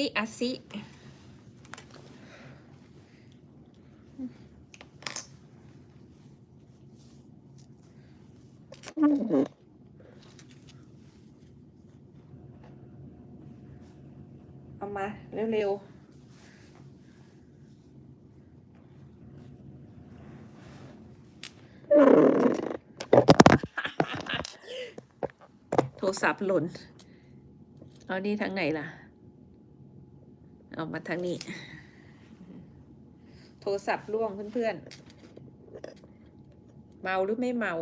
ซิอาซิเอามา เร็ว ๆโทรศัพท์หล่น เอานี่ทางไหนล่ะ เอามาทางนี้ โทรศัพท์ล่วงเพื่อนๆ เมาหรือไม่เมา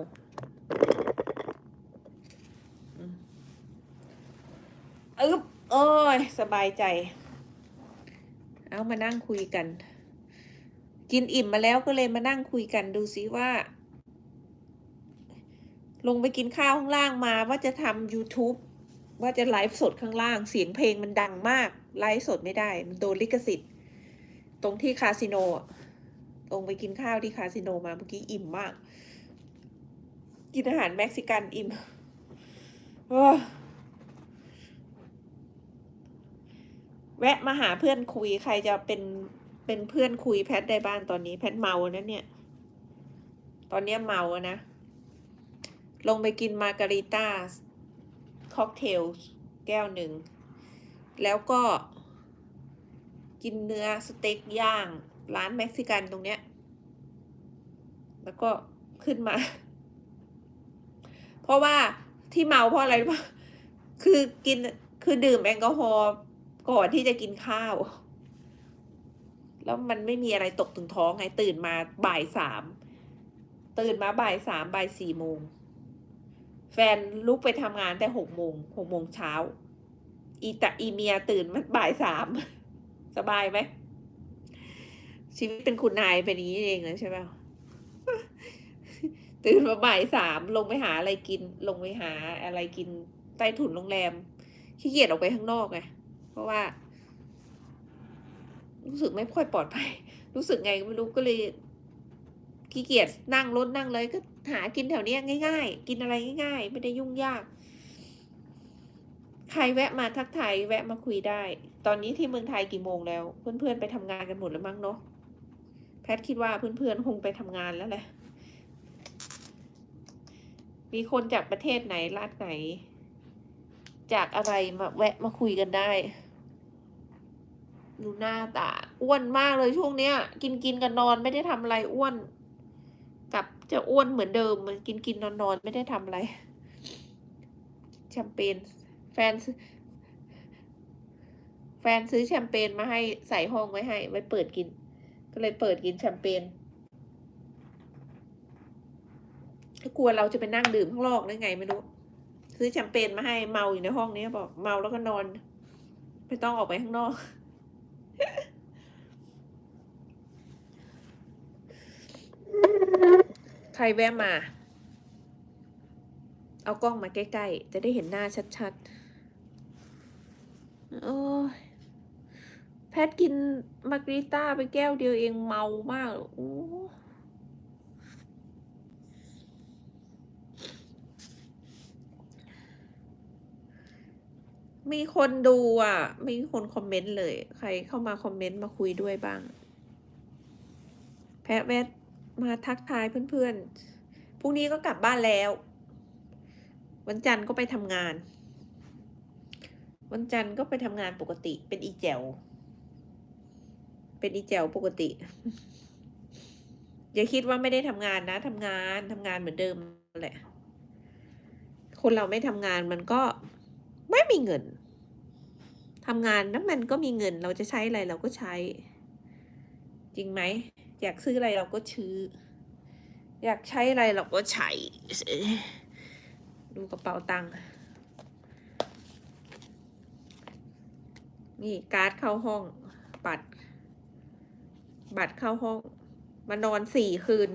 อึ๊บ โอ้ย สบายใจ เอามานั่งคุยกัน กินอิ่มมาแล้วก็เลยมานั่งคุยกันดูซิว่า ลงไปกินข้าวข้างล่างมาว่าจะทำ YouTube ว่าจะไลฟ์สดข้างล่าง เสียงเพลงมันดังมาก ไลฟ์สดไม่ได้ มันโดนลิขสิทธิ์ ตรงที่คาสิโนอะลงไปกินข้าวที่คาสิโนมาเมื่อกี้อิ่มมาก กินอาหารเม็กซิกันอิ่มแวะมาหาเพื่อนคุยใครจะเป็นเป็นเพื่อนคุยแพทได้บ้างตอนนี้แพทเมานะเนี่ย ตอนเนี้ยเมานะ ลงไปกินมาการิต้า ค็อกเทลแก้วหนึ่ง แล้วก็กินเนื้อสเต็กย่าง ร้านเม็กซิกันตรงเนี้ย แล้วก็ขึ้นมา เพราะว่าที่เมาเพราะอะไรรู้ปะคือกินคือดื่มแอลกอฮอล์ก่อนที่จะกินข้าว แล้วมันไม่มีอะไรตกถึงท้องไงตื่นมาบ่ายสามตื่นมาบ่ายสามบ่ายสี่โมง แฟนลุกไปทำงานแต่หกโมงหกโมงเช้า อีตะอีเมียตื่นมาบ่ายสาม สบายไหม ชีวิตเป็นคุณนายเป็นอย่างนี้เองนะใช่ไหมตื่นมาบ่ายสามลงไปหาอะไรกิน ลงไปหาอะไรกินใต้ถุนโรงแรมขี้เกียจออกไปข้างนอกไงเพราะว่า รู้สึกไม่ค่อยปลอดภัย รู้สึกไงก็ไม่รู้ก็เลยขี้เกียจนั่งรถนั่งเลยก็ หากินแถวเนี้ยง่าย ๆ กินอะไรง่าย ๆ ไม่ได้ยุ่งยาก ใครแวะมาทักทายแวะมาคุยได้ ตอนนี้ที่เมืองไทยกี่โมงแล้ว เพื่อนๆไปทำงานกันหมดแล้วมั้งเนาะแพทคิดว่าเพื่อนๆคงไปทำงานแล้วแหละมีคนจากประเทศไหนรัฐไหน จากอะไรมาแวะมาคุยกันได้ดูหน้าตาอ้วนมากเลยช่วงเนี้ย กินกินกันนอนไม่ได้ทำอะไรอ้วน กับจะอ้วนเหมือนเดิมมันกินกินนอนนอนไม่ได้ทำอะไร แชมเปญแฟน แฟนซื้อแชมเปญมาให้ใส่ห้องไว้ให้ ไว้เปิดกิน ก็เลยเปิดกินแชมเปญก็กลัวเราจะไปนั่งดื่มข้างนอกได้ไงไม่รู้ ซื้อแชมเปญมาให้เมาอยู่ในห้องนี้บอกเมาแล้วก็นอน ไม่ต้องออกไปข้างนอก ใครแวะมา เอากล้องมาใกล้ๆ จะได้เห็นหน้าชัดๆ โอ้ยแพทกินมาริต้าไปแก้วเดียวเองเมามากโอ้มีคนดูอะ มีคนคอมเมนต์เลย ใครเข้ามาคอมเมนต์มาคุยด้วยบ้าง แพทแวะ มาทักทายเพื่อนๆ พรุ่งนี้ก็กลับบ้านแล้ว วันจันทร์ก็ไปทำงาน วันจันทร์ก็ไปทำงานปกติ เป็นอีแจว เป็นอีแจวปกติ อย่าคิดว่าไม่ได้ทำงานนะทำงานทำงานเหมือนเดิมแหละ คนเราไม่ทำงานมันก็ไม่มีเงินทำงานนั้นมันก็มีเงินเราจะใช้อะไรเราก็ใช้ จริงไหม อยากซื้ออะไรเราก็ซื้อ อยากใช้อะไรเราก็ใช้ ดูกระเป๋าตังค์นี่การ์ดเข้าห้อง บัตร บัตรเข้าห้อง มานอนสี่คืน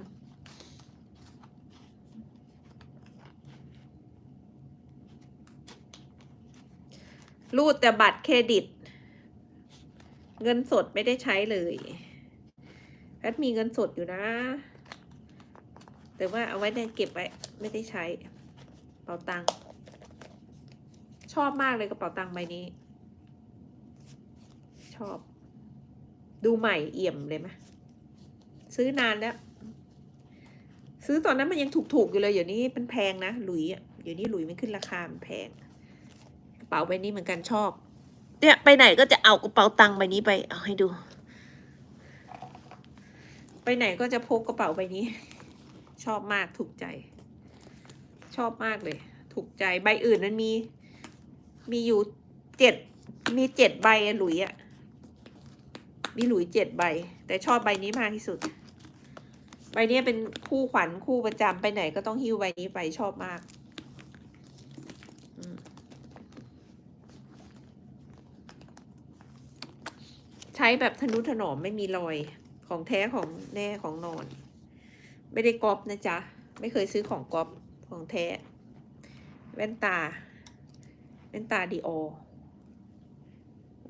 รูดแต่บัตรเครดิต เงินสดไม่ได้ใช้เลย แพทมีเงินสดอยู่นะ แต่ว่าเอาไว้ในเก็บไว้ ไม่ได้ใช้เป๋าตังค์ชอบมากเลยกระเป๋าตังค์ใบนี้ ชอบ ดูใหม่เอี่ยมเลยไหมซื้อนานแล้ว ซื้อตอนนั้นมันยังถูกๆอยู่เลยเดี๋ยวนี้มันแพงนะหลุยอะเดี๋ยวนี้หลุยมันขึ้นราคามันแพงกระเป๋าใบนี้เหมือนกันชอบ เนี่ยไปไหนก็จะเอากระเป๋าตังค์ใบนี้ไปเอาให้ดู ไปไหนก็จะพกกระเป๋าใบนี้ ชอบมากถูกใจ ชอบมากเลย ถูกใจใบอื่นมันมี มีอยู่เจ็ดมีเจ็ดใบอะหลุยอะมีหลุยเจ็ดใบ แต่ชอบใบนี้มากที่สุด ใบนี้เป็นคู่ขวัญคู่ประจำไปไหนก็ต้องหิ้วใบนี้ไปชอบมากใช้แบบทนุถนอมไม่มีรอย ของแท้ของแน่ของนอน ไม่ได้ก๊อปนะจ๊ะ ไม่เคยซื้อของก๊อปของแท้ แว่นตา แว่นตาดีโอ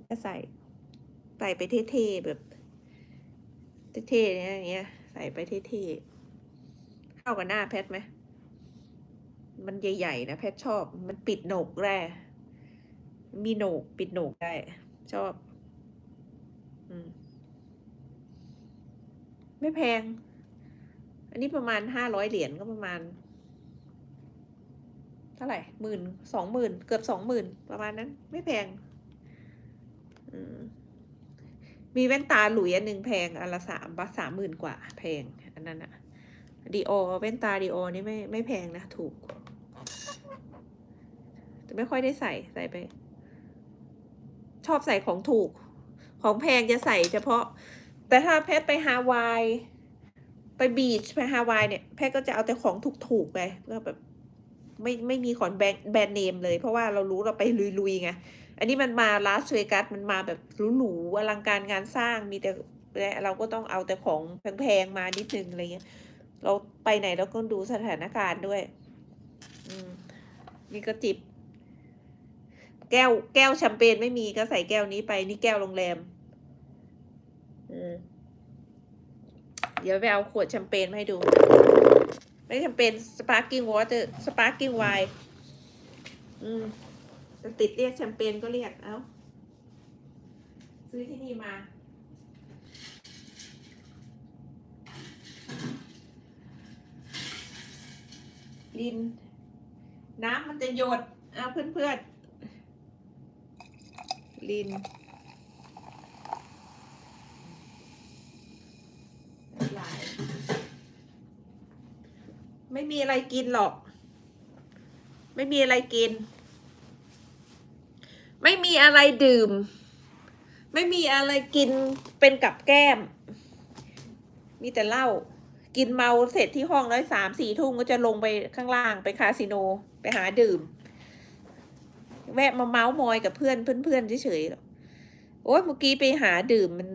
ก็ใส่ใส่ไปเท่ๆแบบเท่ๆเนี่ยอย่างเงี้ย ใส่ไปเท่ๆเข้ากับหน้าแพทไหมมันใหญ่ๆนะแพทชอบ มันปิดโหนกได้มีโหนกปิดโหนกได้ ชอบ อืม ไม่แพง อันนี้ประมาณห้าร้อยเหรียญก็ประมาณ เท่าไหร่หมื่นสองหมื่นเกือบสองหมื่นประมาณนั้น ไม่แพงมมีแว่นตาหลุยอันหนึ่งแพงอันละสามบาทสามหมื่นกว่า แพงอันนั้นอะดีโอแว่นตาดีโอนี่ไม่ไม่แพงนะ ถูก แต่ไม่ค่อยได้ใส่ใส่ไป ชอบใส่ของถูก ของแพงจะใส่เฉพาะ แต่ถ้าแพทย์ไปฮาวาย ไปบีชไปฮาวายเนี่ย แพทย์ก็จะเอาแต่ของถูกๆไปเพื่อแบบไม่ไม่มีของแบรนด์แบรนด์เนมเลย เพราะว่าเรารู้เราไปลุยๆไง อันนี้มันมาลาสเวกัสมันมาแบบหรูๆอลังการงานสร้างมีแต่และเราก็ต้องเอาแต่ของแพงๆมานิดนึงอะไรเงี้ย เราไปไหนเราก็ดูสถานการณ์ด้วย อืมนี่ก็จิบ แก้วแก้วแชมเปญไม่มีก็ใส่แก้วนี้ไปนี่แก้วโรงแรม เดี๋ยวไปเอาขวดแชมเปญมาให้ดู ไม่แชมเปญสปาร์กิ้งวอเตอร์สปาร์กิ้งไวน์อืมจะติดเรียกแชมเปญก็เรียก เอ้า ซื้อที่นี่มาลิน น้ำมันจะหยด เอาเพื่อนๆลิน น้ำลายไม่มีอะไรกินหรอก ไม่มีอะไรกิน ไม่มีอะไรดื่ม ไม่มีอะไรกินเป็นกับแก้ม มีแต่เหล้ากินเมาเสร็จที่ห้องร้อยสามสี่ทุ่มก็จะลงไปข้างล่างไปคาสิโนไปหาดื่ม แวะมาเมาส์มอยกับเพื่อนเพื่อนๆเฉยๆหรอกโอ้ยเมื่อกี้ไปหาดื่มมัน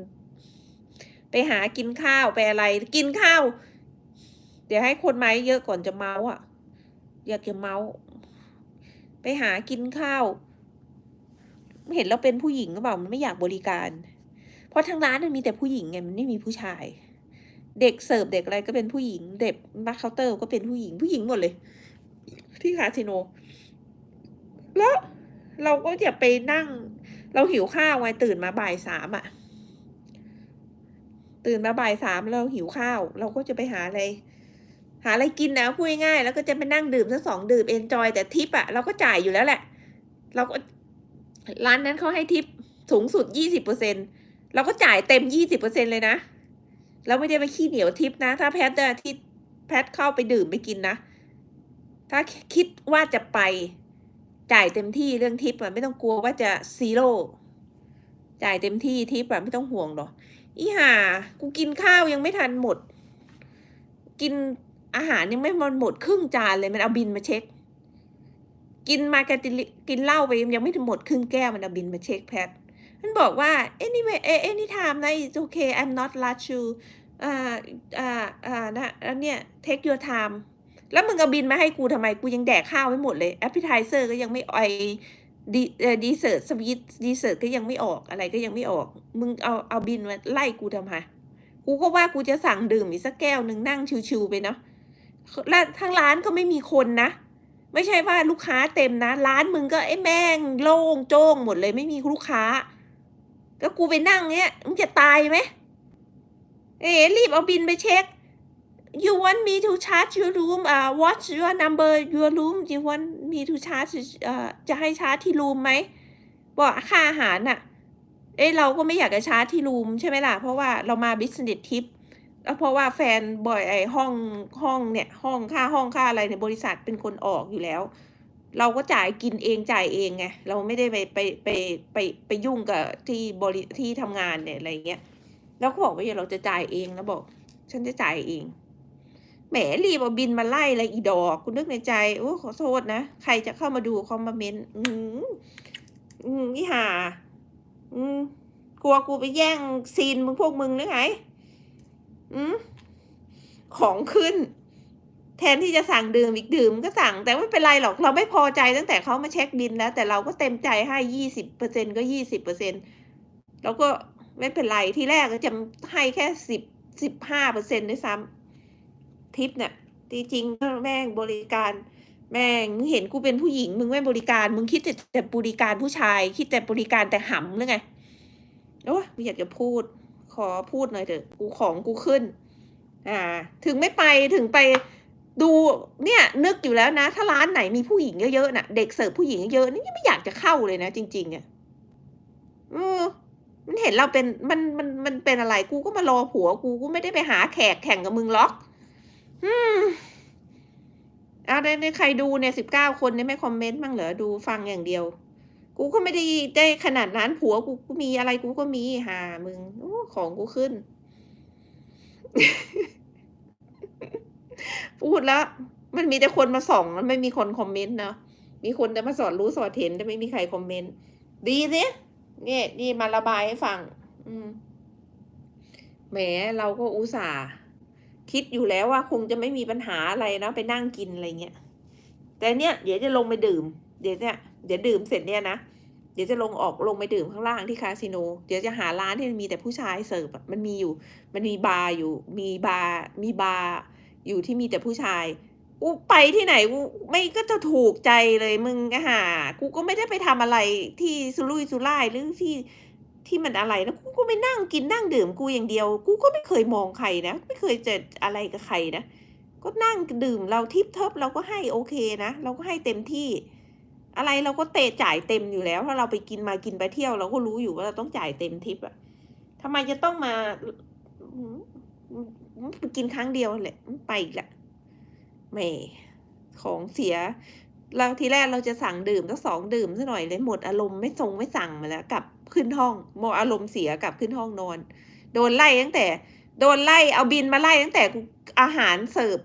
ไปหากินข้าวไปอะไรกินข้าว เดี๋ยวให้คนมาเยอะก่อนจะเมาอะ อยากจะเมาไปหากินข้าว เห็นเราเป็นผู้หญิงก็เปล่ามันไม่อยากบริการ เพราะทางร้านมันมีแต่ผู้หญิงไงมันไม่มีผู้ชาย เด็กเสิร์ฟเด็กอะไรก็เป็นผู้หญิง เด็กบัคเคาน์เตอร์ก็เป็นผู้หญิงผู้หญิงหมดเลย ที่คาสิโน แล้วเราก็จะไปนั่ง เราหิวข้าวไงตื่นมาบ่ายสามอะ ตื่นมาบ่ายสามเราหิวข้าว เราก็จะไปหาอะไร หาอะไรกินนะพูดง่ายๆแล้วก็จะไปนั่งดื่มสักสองดื่มเอนจอยแต่ทิปอะเราก็จ่ายอยู่แล้วแหละ เราก็ร้านนั้นเขาให้ทิปสูงสุดยี่สิบเปอร์เซ็นเราก็จ่ายเต็มยี่สิบเปอร์เซ็นเลยนะเราไม่ได้ไปขี้เหนียวทิปนะ ถ้าแพทจะที่แพทเข้าไปดื่มไปกินนะ ถ้าคิดว่าจะไปจ่ายเต็มที่เรื่องทิปอะไม่ต้องกลัวว่าจะซีโร่จ่ายเต็มที่ทิปอะไม่ต้องห่วงหรอก อีห่า กูกินข้าวยังไม่ทันหมด กินอาหารยังไม่มันหมดครึ่งจานเลยมันเอาบินมาเช็ค กินมากันกินเหล้าไปยังไม่ถึงหมดครึ่งแก้วมันเอาบินมาเช็คแพทมันบอกว่า anyway anytime นะ it's okay I'm not rush you อ่าอ่าอ่านะแล้วเนี่ย take your time แล้วมึงเอาบินมาให้กูทำไมกูยังแดกข้าวไม่หมดเลย appetizer ก็ยังไม่ไอ ดีดีเซอร์สวีทดีเซอร์ก็ยังไม่ออกอะไรก็ยังไม่ออก มึงเอาเอาบินมาไล่กูทำไมกูก็ว่ากูจะสั่งดื่มอีกสักแก้วหนึ่งนั่งชิวๆไปเนาะและทั้งร้านก็ไม่มีคนนะ ไม่ใช่ว่าลูกค้าเต็มนะ ร้านมึงก็ไอ้แม่งโล่งโจ้งหมดเลยไม่มีลูกค้า ก็กูไปนั่งเนี้ยมึงจะตายไหมเอ๋รีบเอาบินไปเช็ค you want me to charge your room อ่า what's your number your room you want me to charge จะให้ชาร์จที่รูมไหมบอกค่าอาหารน่ะ เอ้เราก็ไม่อยากจะชาร์จที่รูมใช่ไหมล่ะ เพราะว่าเรามา business trip แล้วเพราะว่าแฟนบ่อยไอห้องห้องเนี่ย ห้องค่าห้องค่าอะไรในยบริษัทเป็นคนออกอยู่แล้ว เราก็จ่ายกินเองจ่ายเองไงเราไม่ได้ไปไปไปไปไปยุ่งกับที่บริที่ทำงานเนี่ยอะไรเงี้ยแล้วก็บอกว่าเดี๋ยวเราจะจ่ายเองแล้วบอก ฉันจะจ่ายเอง แหมรีบเอาบินมาไล่อะไรอีดอกกูนึกในใจโอ้ขอโทษนะ ใครจะเข้ามาดูคอมเมนต์อืมอืมนี่ห่าอืมกลัวกูไปแย่งซีนมึงพวกมึงหรือไงอืมของขึ้น แทนที่จะสั่งดื่มอีกดื่มก็สั่ง แต่ไม่เป็นไรหรอกเราไม่พอใจตั้งแต่เขามาเช็คบินแล้ว แต่เราก็เต็มใจให้ยี่สิบเปอร์เซ็นก็ยี่สิบเปอร์เซ็นเราก็ไม่เป็นไรที่แรกก็จะให้แค่สิบสิบห้าเปอร์เซ็นด้วยซ้ำ ทิปเนี่ยที่จริงแม่งบริการ แม่งมึงเห็นกูเป็นผู้หญิง มึงไม่บริการ มึงคิดแต่แต่บริการผู้ชาย คิดแต่บริการแต่หำหรือไงโอ้ยไม่อยากจะพูด ขอพูดหน่อยเถอะกูของกูขึ้น อ่า ถึงไม่ไปถึงไปดูเนี่ยนึกอยู่แล้วนะ ถ้าร้านไหนมีผู้หญิงเยอะๆน่ะ เด็กเสิร์ฟผู้หญิงเยอะๆนี่ไม่อยากจะเข้าเลยนะ จริง ๆอะเออมันเห็นเราเป็นมันมันมันเป็นอะไรกูก็มารอผัวกูกูไม่ได้ไปหาแขกแข่งกับมึงล็อก อืมเอาในในใครดูเนี่ยสิบเก้าคนเนี่ยไม่คอมเมนต์บ้างเหรอดูฟังอย่างเดียว กูก็ไม่ได้ได้ขนาดนั้นผัวกูกูมีอะไรกูก็มีหามึงโอ้ของกูขึ้น พูดแล้ว มันมีแต่คนมาส่องมันไม่มีคนคอมเมนต์เนาะมีคนแต่มาสอนรู้สอนเห็นแต่ไม่มีใครคอมเมนต์ดีสิเนี่ยนี่มาระบายให้ฟัง อืมแหมเราก็อุตส่าห์ คิดอยู่แล้วว่าคงจะไม่มีปัญหาอะไรนะไปนั่งกินอะไรเงี้ยแต่เนี่ยเดี๋ยวจะลงไปดื่ม เดี๋ยวเนี่ยเดี๋ยวดื่มเสร็จเนี่ยนะเดี๋ยวจะลงออกลงไปดื่มข้างล่างที่คาสิโน เดี๋ยวจะหาร้านที่มันมีแต่ผู้ชายเสิร์ฟมันมีอยู่ มันมีบาร์อยู่ มีบาร์มีบาร์อยู่ที่มีแต่ผู้ชายกูไปที่ไหนกูไม่ก็จะถูกใจเลยมึงก็หากูก็ไม่ได้ไปทำอะไรที่สุรุ่ยสุร่ายหรือที่ ที่มันอะไรนะกูก็ไม่นั่งกินนั่งดื่มกูอย่างเดียว กูก็ไม่เคยมองใครนะ ไม่เคยเจออะไรกับใครนะ ก็นั่งดื่มเราทิปท็อปเราก็ให้โอเคนะ เราก็ให้เต็มที่ อะไรเราก็เตะจ่ายเต็มอยู่แล้ว ถ้าเราไปกินมากินไปเที่ยว เราก็รู้อยู่ว่าเราต้องจ่ายเต็มทิปอะทำไมจะต้องมากินครั้งเดียวแหละไปอีกละแม่ของเสีย เราทีแรกเราจะสั่งดื่มสักสองดื่มซะหน่อยเลยหมดอารมณ์ไม่ทรงไม่สั่งมาแล้วกลับ ขึ้นห้องโมอารมณ์เสียกลับขึ้นห้องนอน โดนไล่ตั้งแต่ โดนไล่เอาบินมาไล่ตั้งแต่อาหารเสิร์ฟ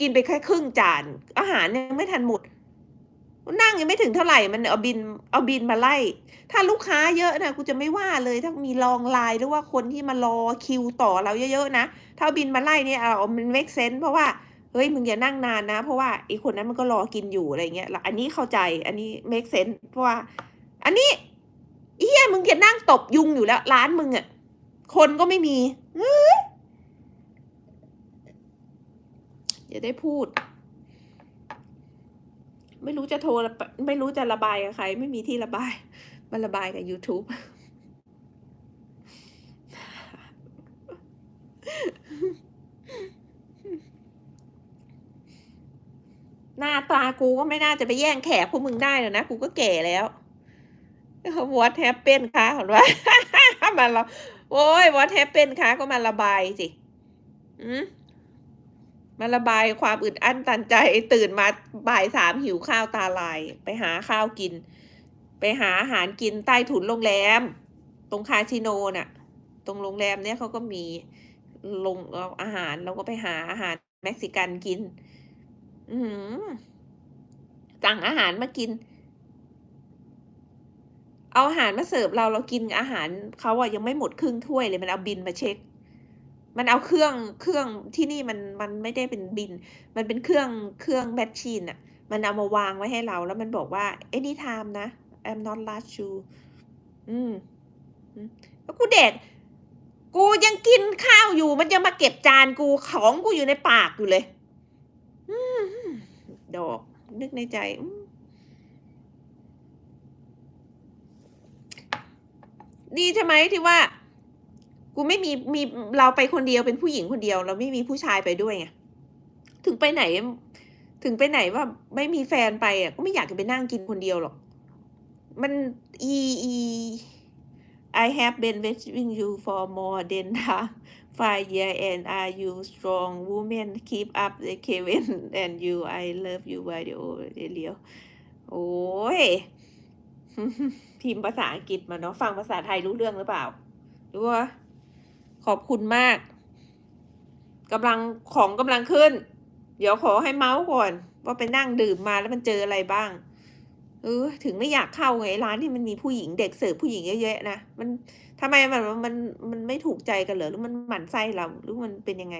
กินไปแค่ครึ่งจาน อาหารยังไม่ทันหมด นั่งยังไม่ถึงเท่าไหร่มันเอาบินเอาบินมาไล่ ถ้าลูกค้าเยอะนะกูจะไม่ว่าเลย ถ้ามีลองไลน์หรือว่าคนที่มารอคิวต่อเราเยอะๆนะถ้าเอาบินมาไล่เนี่ยเอามัน make sense เพราะว่าเฮ้ยมึงอย่านั่งนานนะ เพราะว่าไอีคนนั้นมันก็รอกินอยู่อะไรเงี้ยแล้วอันนี้เข้าใจอันนี้ make sense เพราะว่า อันนี้ เฮียมึงจะนั่งตบยุงอยู่แล้ว ร้านมึงอะคนก็ไม่มีอย่าได้พูด ไม่รู้จะโทรไม่รู้จะระบายกับใคร ไม่มีที่ระบายมาระบายกับ YouTube หน้าตากูก็ไม่น่าจะไปแย่งแขกพวกมึงได้หรอกนะ กูก็แก่แล้ว วอทแทปเป็นคะเห็นว่ามาเราโอ้ยวอทแทปเป็นคะก็มาระบายสิอืมมาระบายความอึดอั้นตันใจตื่นมาบ่ายสามหิวข้าวตาลาย ไปหาข้าวกิน ไปหาอาหารกินใต้ถุนโรงแรม ตรงคาสิโนน่ะ ตรงโรงแรมเนี้ยเขาก็มีลงอาหารเราก็ไปหาอาหารเม็กซิกันกิน อืสั่งอาหารมากิน เอาอาหารมาเสิร์ฟเราเรากินอาหารเขาอะยังไม่หมดครึ่งถ้วยเลยมันเอาบินมาเช็ค มันเอาเครื่องเครื่องที่นี่มันมันไม่ได้เป็นบิน มันเป็นเครื่องเครื่องแมชชีนอะมันเอามาวางไว้ให้เรา แล้วมันบอกว่า anytime นะ I'm not last you อืมแล้วกูเด็ก กูยังกินข้าวอยู่ มันยังมาเก็บจานกูของกูอยู่ในปากอยู่เลย อืมดอก นึกในใจ นี่ใช่ไหมที่ว่า กูไม่มีมีเราไปคนเดียวเป็นผู้หญิงคนเดียว เราไม่มีผู้ชายไปด้วยไงถึงไปไหน ถึงไปไหนว่าไม่มีแฟนไปอะก็ไม่อยากจะไปนั่งกินคนเดียวหรอก มันอีอี I have been watching you for more than five year and are you strong woman keep up the Kevin and you I love you video เรียวโอ้ย พิมพ์ภาษาอังกฤษมาเนาะฟังภาษาไทยรู้เรื่องหรือเปล่ารู้ว่าขอบคุณมากกำลังของกำลังขึ้น เดี๋ยวขอให้เมาส์ก่อน ว่าไปนั่งดื่มมาแล้วมันเจออะไรบ้าง เออ ถึงไม่อยากเข้าไงร้านที่มันมีผู้หญิงเด็กเสิร์ฟผู้หญิงเยอะๆนะมันทำไมมันมันมันไม่ถูกใจกันเหรอหรือมันหมั่นไส้เราหรือมันเป็นยังไง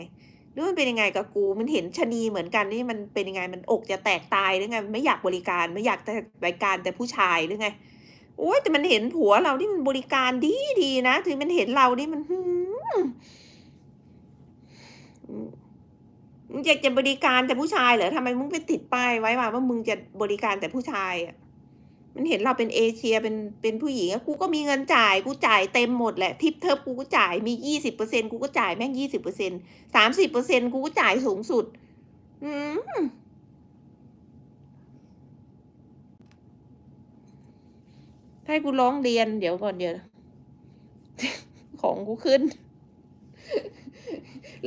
หรือมันเป็นยังไงกับกู มันเห็นชะนีเหมือนกันนี่มันเป็นยังไงมันอกจะแตกตายหรือไงมันไม่อยากบริการไม่อยากแต่บริการแต่ผู้ชายหรือไงโอ้ยแต่มันเห็นผัวเราที่มันบริการดีดีนะถึงมันเห็นเรานี่มันมมึงอยากจะบริการแต่ผู้ชายเหรอทำไมมึงไปติดป้ายไว้ว่าว่ามึงจะบริการแต่ผู้ชายอะ มันเห็นเราเป็นเอเชียเป็นเป็นผู้หญิงอะกูก็มีเงินจ่ายกูจ่ายเต็มหมดแหละทิปเทิบกูก็จ่ายมียี่สิบเปอร์เซ็นกูก็จ่ายแม่งยี่สิบเปอร์เซ็นสามสิบเปอร์เซ็นกูก็จ่ายสูงสุด อืมให้กูร้องเรียนเดี๋ยวก่อนเดี๋ยว ของกูขึ้น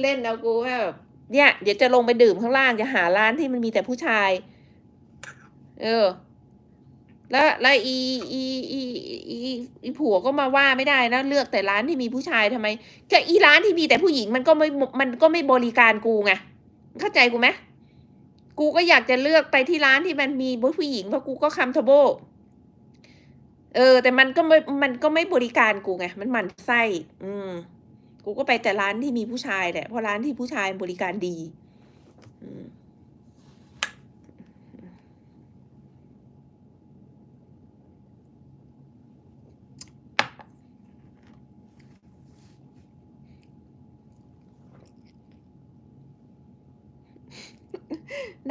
เล่นแล้วกูแบบ เนี่ย เดี๋ยวจะลงไปดื่มข้างล่างจะหาร้านที่มันมีแต่ผู้ชาย เออ แล้วแล้วอีอีอีอีอีผัวก็มาว่าไม่ได้นะเลือกแต่ร้านที่มีผู้ชายทำไมก็อีร้านที่มีแต่ผู้หญิงมันก็ไม่มันก็ไม่บริการกูไงเข้าใจกูไหมกูก็อยากจะเลือกไปที่ร้านที่มันมีผู้หญิงเพราะกูก็คัมทโบเออ แต่มันก็ไม่มันก็ไม่บริการกูไงมันหมั่นไส้อืมกูก็ไปแต่ร้านที่มีผู้ชายแหละเพราะร้านที่ผู้ชายบริการดี อืม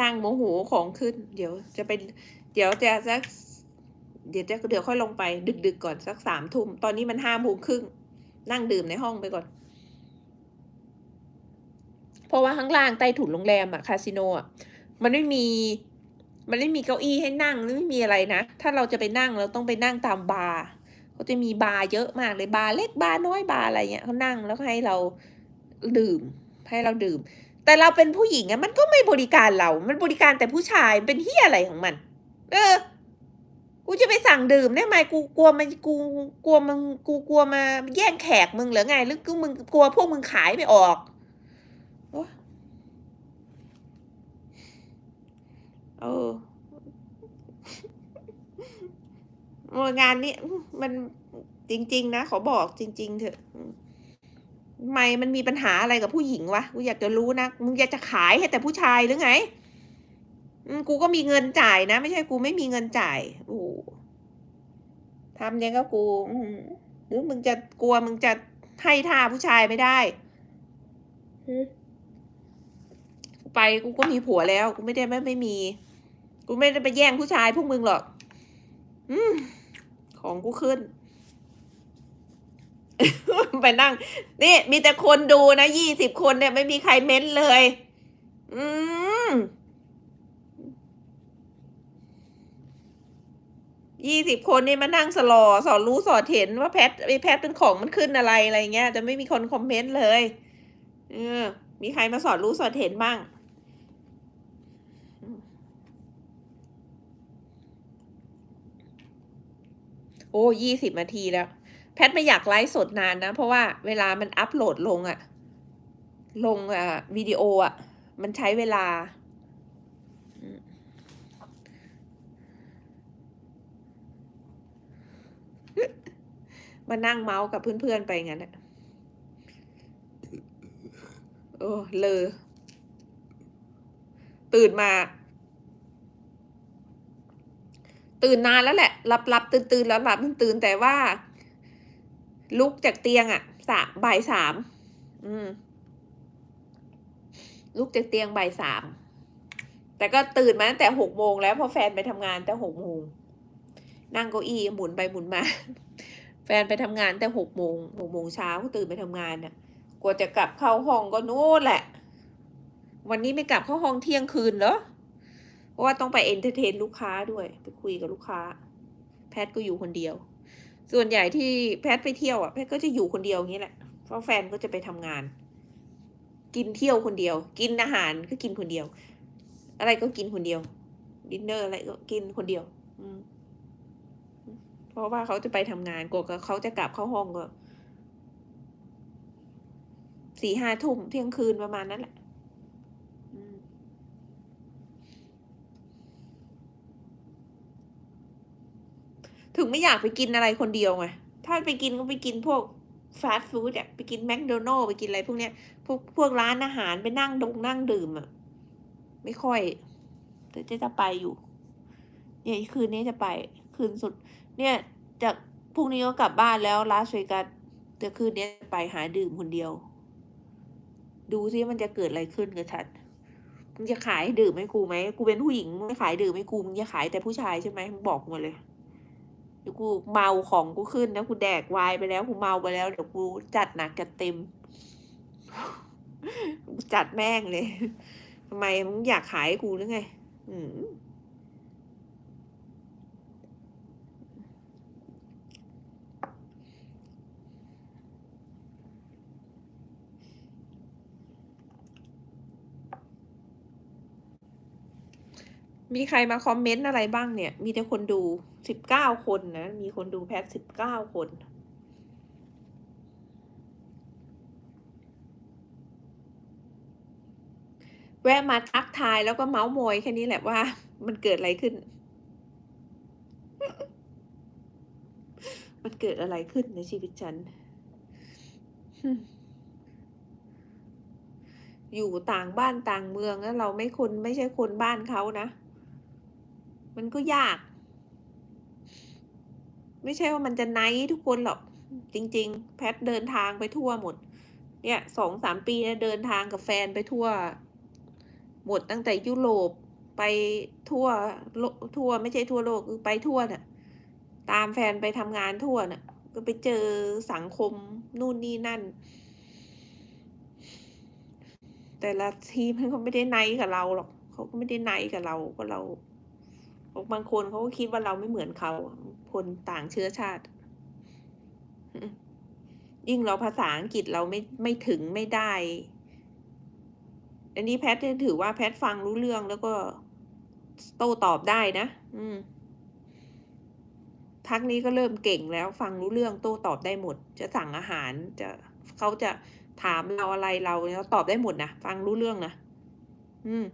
นั่งโมโหของขึ้น เดี๋ยวจะไป เดี๋ยวจะสัก เดี๋ยวจะเดี๋ยวค่อยลงไป ดึกๆกก่อนสักสามทุ่ม ตอนนี้มันห้าโมงครึ่ง นั่งดื่มในห้องไปก่อน เพราะว่าข้างล่างใต้ถุนโรงแรมอะคาสิโนอะมันไม่มี มันไม่มีเก้าอี้ให้นั่งหรือไม่มีอะไรนะ ถ้าเราจะไปนั่งเราต้องไปนั่งตามบาร์เขาจะมีบาร์เยอะมากเลยบาร์เล็กบาร์น้อยบาร์อะไรเงี้ยเขานั่งแล้วให้เราดื่ม ให้เราดื่ม แต่เราเป็นผู้หญิงอะมันก็ไม่บริการเรา มันบริการแต่ผู้ชายเป็นเฮียอะไรของมัน เออ กูจะไปสั่งดื่มได้ไหมกูกลัวมันกูกลัวมึงกูกลัวมาแย่งแขกมึงหรือไงหรือกูมึงกลัวพวกมึงขายไม่ออกโอ๊ยเออโอ้งานนี้มันจริง ๆ นะขอบอกจริง ๆ เถอะ ไมมันมีปัญหาอะไรกับผู้หญิงวะกูอยากจะรู้นะมึงอยากจะขายให้แต่ผู้ชายหรือไงอืมกูก็มีเงินจ่ายนะ ไม่ใช่กูไม่มีเงินจ่ายโอ้โหทำยังก็กูอืมหรือมึงจะกลัวมึงจะให้ท่าผู้ชายไม่ได้หึกูไปกูก็มีผัวแล้ว กูไม่ได้ไม่ไม่มี กูไม่ได้ไปแย่งผู้ชายพวกมึงหรอก อืมของกูขึ้น ไปนั่ง นี่ มีแต่คนดูนะยี่สิบคนเนี่ยไม่มีใครเม้นเลย อืมยี่สิบคนนี่มานั่งสลอสอนรู้สอนเห็นว่าแพทไอแพทเป็นของมันขึ้นอะไรอะไรเงี้ย จะไม่มีคนคอมเมนต์เลยเออมีใครมาสอนรู้สอนเห็นบ้างโอ้ยี่สิบนาทีแล้ว แพทไม่อยากไลฟ์สดนานนะ เพราะว่าเวลามันอัพโหลดลงอะลงอะวิดีโออะมันใช้เวลา มานั่งเมาส์กับเพื่อนๆไปงั้นอะโอ้เลอตื่นมา ตื่นนานแล้วแหละหลับหลับตื่นตื่นหลับหลับตื่นตื่นแต่ว่า ลุกจากเตียงอะสะบ่ายสามอืม ลุกจากเตียงบ่ายสามแต่ก็ตื่นมาตั้งแต่หกโมงแล้วเพราะแฟนไปทำงานแต่หกโมงนั่งเก้าอี้หมุนไปหมุนมา แฟนไปทำงานแต่หกโมงหกโมงเช้าก็ตื่นไปทำงานน่ะกว่าจะกลับเข้าห้องก็นู่นแหละ วันนี้ไม่กลับเข้าห้องเที่ยงคืนเหรอเพราะว่าต้องไปเอนเตอร์เทนลูกค้าด้วย ไปคุยกับลูกค้า แพทก็อยู่คนเดียว ส่วนใหญ่ที่แพทไปเที่ยวอะแพทก็จะอยู่คนเดียวอย่างนี้แหละ เพราะแฟนก็จะไปทำงาน กินเที่ยวคนเดียว กินอาหารก็กินคนเดียว อะไรก็กินคนเดียว ดินเนอร์อะไรก็กินคนเดียว อืมเพราะว่าเขาจะไปทำงานกว่าเขาจะกลับเข้าห้องก็สี่ห้าทุ่มเที่ยงคืนประมาณนั้นแหละ ถึงไม่อยากไปกินอะไรคนเดียวไง ถ้าไปกินก็ไปกินพวกฟาสต์ฟู้ดอะไปกินแมคโดนัลล์ไปกินอะไรพวกเนี้ย พวกพวกร้านอาหารไปนั่งดงนั่งดื่มอะไม่ค่อย แต่จะจะไปอยู่ เนี่ยคืนนี้จะไป คืนสุด เนี่ยจากพรุ่งนี้ก็กลับบ้านแล้วลาสเวกัสแต่คืนนี้ไปหาดื่มคนเดียว ดูซิมันจะเกิดอะไรขึ้นกับฉันมึงจะขายดื่มให้กูไหมกูเป็นผู้หญิงไม่ขายดื่มให้กูมึงจะขายแต่ผู้ชายใช่ไหมมึงบอกมาเลย ดี๋ยวกูเมาของกูขึ้นนะกูแดกวายไปแล้วกูเมาไปแล้วเดี๋ยวกูจัดหนักจัดเต็ม จัดแม่งเลยทำไมมึงอยากขายกูหรือไง อืมมีใครมาคอมเมนต์อะไรบ้างเนี่ย มีแต่คนดูสิบเก้าคนนะ มีคนดูแพทสิบเก้าคน แวะมาทักทายแล้วก็เมาส์มอยแค่นี้แหละว่า มันเกิดอะไรขึ้น มันเกิดอะไรขึ้นในชีวิตฉัน อยู่ต่างบ้านต่างเมืองแล้วเราไม่คนไม่ใช่คนบ้านเขานะ มันก็ยาก ไม่ใช่ว่ามันจะไนท์ทุกคนหรอกจริง ๆ แพทเดินทางไปทั่วหมด เนี่ยสองสามปีเนี่ยเดินทางกับแฟนไปทั่ว หมดตั้งแต่ยุโรปไปทั่วโลทั่วไม่ใช่ทั่วโลกคือไปทั่วน่ะ ตามแฟนไปทำงานทั่วน่ะ ก็ไปเจอสังคมนู่นนี่นั่น แต่ละทีมมันก็ไม่ได้ไนท์กับเราหรอกเขาก็ไม่ได้ไนท์กับเราก็เรา บางคนเขาก็คิดว่าเราไม่เหมือนเขา คนต่างเชื้อชาติ ยิ่งเราภาษาอังกฤษเราไม่ไม่ถึงไม่ได้ อันนี้แพทถือว่าแพทฟังรู้เรื่องแล้วก็โต้ตอบได้นะ อืมทักนี้ก็เริ่มเก่งแล้วฟังรู้เรื่องโต้ตอบได้หมด จะสั่งอาหารจะเขาจะถามเราอะไรเราเราตอบได้หมดนะฟังรู้เรื่องนะอืม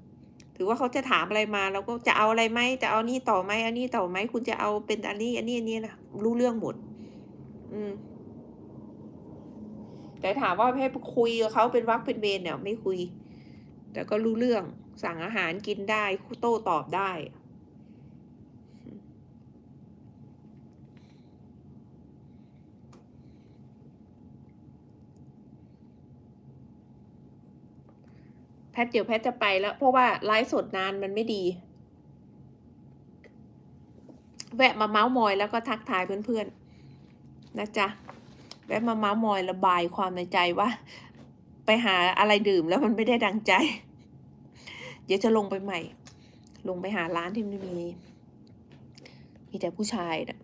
ถือว่าเขาจะถามอะไรมาเราก็จะเอาอะไรไหมจะเอานี่ต่อไหมอันนี้ต่อไหมคุณจะเอาเป็นอันนี้ อันนี้อันนี้นะรู้เรื่องหมด อืม แต่ถามว่าให้คุยกับเขาเป็นวักเป็นเวรเนี่ย ไม่คุย แต่ก็รู้เรื่องสั่งอาหารกินได้โต้ตอบได้ แพทเดี๋ยวแพทจะไปแล้ว เพราะว่าไลฟ์สดนานมันไม่ดี แวะมาเมาส์มอยแล้วก็ทักทายเพื่อนๆนะจ๊ะแวะมาเมาส์มอยระบายความในใจว่า ไปหาอะไรดื่มแล้วมันไม่ได้ดังใจ เดี๋ยวจะลงไปใหม่ ลงไปหาร้านที่มันมี มีแต่ผู้ชายนะ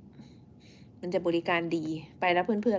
มันจะบริการดีไปแล้วเพื่อนๆ